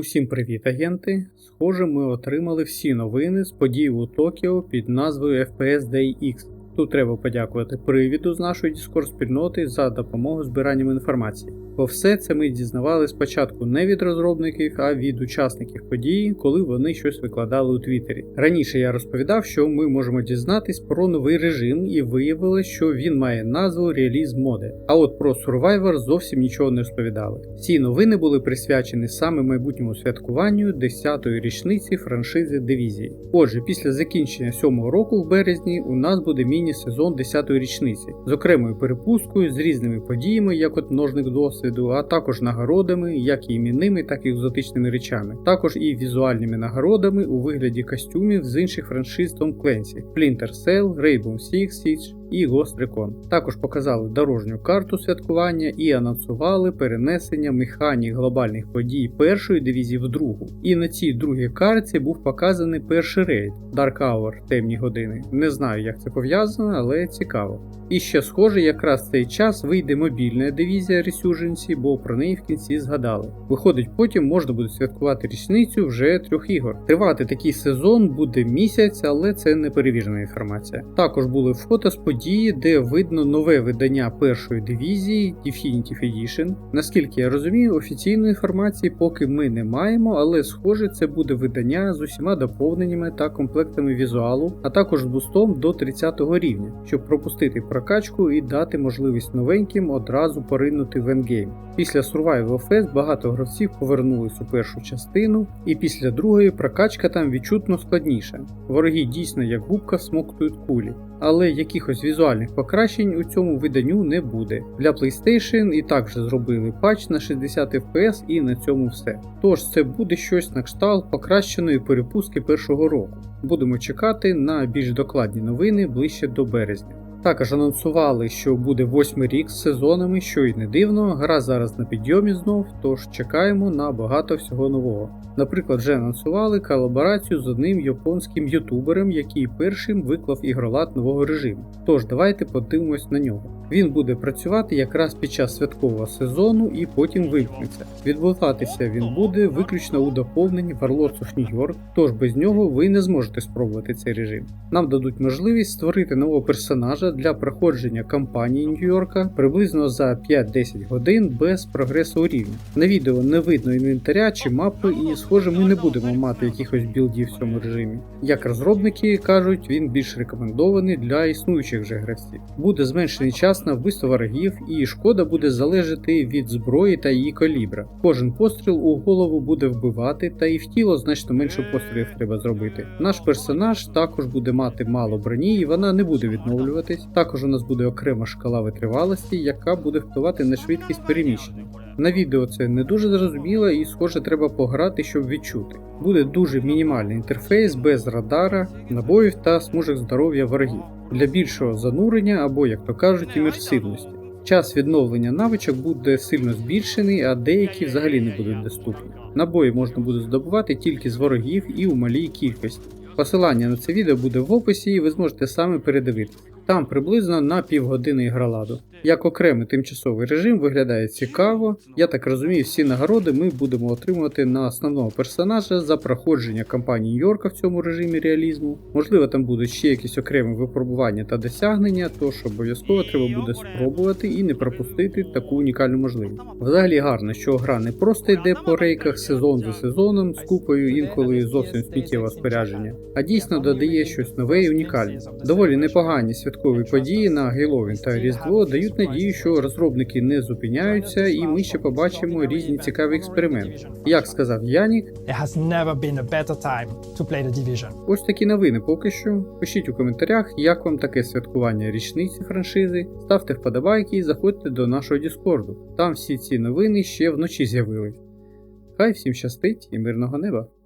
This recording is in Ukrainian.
Усім привіт, агенти! Схоже, ми отримали всі новини з подій у Токіо під назвою FPS Day X. Тут треба подякувати привіду з нашої Discord спільноти за допомогу збиранням інформації. Бо все це ми дізнавали спочатку не від розробників, а від учасників події, коли вони щось викладали у Твіттері. Раніше я розповідав, що ми можемо дізнатись про новий режим, і виявилось, що він має назву Release Mode. А от про Survivor зовсім нічого не розповідали. Ці новини були присвячені саме майбутньому святкуванню 10-ї річниці франшизи дивізії. Отже, після закінчення 7-го року в березні у нас буде міні-сезон 10-ї річниці з окремою перепусткою, з різними подіями, як от множник досвіду, а також нагородами, як і іменними, так і екзотичними речами. Також і візуальними нагородами у вигляді костюмів з інших франшиз Том Кленсі: Splinter Cell, Rainbow Six Siege і Recon. Також показали дорожню карту святкування і анонсували перенесення механік глобальних подій першої дивізії в другу. І на цій другій карті був показаний перший рейд Dark Hour темні години. Не знаю, як це пов'язано, але цікаво. І ще схоже, якраз в цей час вийде мобільна дивізія Resurgency, бо про неї в кінці згадали. Виходить, потім можна буде святкувати річницю вже трьох ігор. Тривати такий сезон буде місяць, але це не перевірена інформація. Також були фото з події, де видно нове видання першої дивізії Definitive Edition. Наскільки я розумію, офіційної інформації поки ми не маємо, але схоже, це буде видання з усіма доповненнями та комплектами візуалу, а також з бустом до 30 рівня, щоб пропустити прокачку і дати можливість новеньким одразу поринути в ендгейм. Після Survival Fest багато гравців повернулись у першу частину, і після другої прокачка там відчутно складніша. Вороги дійсно як губка смоктують кулі. Але якихось візуальних покращень у цьому виданню не буде. Для PlayStation і так вже зробили патч на 60 FPS і на цьому все. Тож це буде щось на кшталт покращеної перепустки першого року. Будемо чекати на більш докладні новини ближче до березня. Також анонсували, що буде восьмий рік з сезонами, що й не дивно, гра зараз на підйомі знов, тож чекаємо на багато всього нового. Наприклад, вже анонсували колаборацію з одним японським ютубером, який першим виклав ігролад нового режиму. Тож давайте подивимось на нього. Він буде працювати якраз під час святкового сезону і потім вимкнеться. Відбуватися він буде виключно у доповненні Warlords of New York, тож без нього ви не зможете спробувати цей режим. Нам дадуть можливість створити нового персонажа для проходження кампанії Нью-Йорка приблизно за 5-10 годин без прогресу у рівні. На відео не видно інвентаря чи мапи, і схоже, ми не будемо мати якихось білдів в цьому режимі. Як розробники кажуть, він більш рекомендований для існуючих вже гравців. Буде зменшений час на вбивство ворогів, і шкода буде залежати від зброї та її калібра. Кожен постріл у голову буде вбивати, та і в тіло значно менше пострілів треба зробити. Наш персонаж також буде мати мало броні, і вона не буде відновлюватись. Також у нас буде окрема шкала витривалості, яка буде впливати на швидкість переміщення. На відео це не дуже зрозуміло і, схоже, треба пограти, щоб відчути. Буде дуже мінімальний інтерфейс без радара, набоїв та смужок здоров'я ворогів для більшого занурення або, як то кажуть, імерсивності. Час відновлення навичок буде сильно збільшений, а деякі взагалі не будуть доступні. Набої можна буде здобувати тільки з ворогів і у малій кількості. Посилання на це відео буде в описі, і ви зможете саме передивитися. Там приблизно на півгодини ігроладу. Як окремий тимчасовий режим виглядає цікаво. Я так розумію, всі нагороди ми будемо отримувати на основного персонажа за проходження кампанії Йорка в цьому режимі реалізму. Можливо, там будуть ще якісь окремі випробування та досягнення, тож обов'язково треба буде спробувати і не пропустити таку унікальну можливість. Взагалі гарно, що гра не просто йде по рейках сезон за сезоном з купою інколи зовсім сміттєвого спорядження, а дійсно додає щось нове і унікальне. Доволі непогані святкові події на Геловін та Різдво дають надію, що розробники не зупиняються, і ми ще побачимо різні цікаві експерименти. Як сказав Янік, ось такі новини поки що. Пишіть у коментарях, як вам таке святкування річниці франшизи. Ставте вподобайки і заходьте до нашого Діскорду. Там всі ці новини ще вночі з'явились. Хай всім щастить і мирного неба!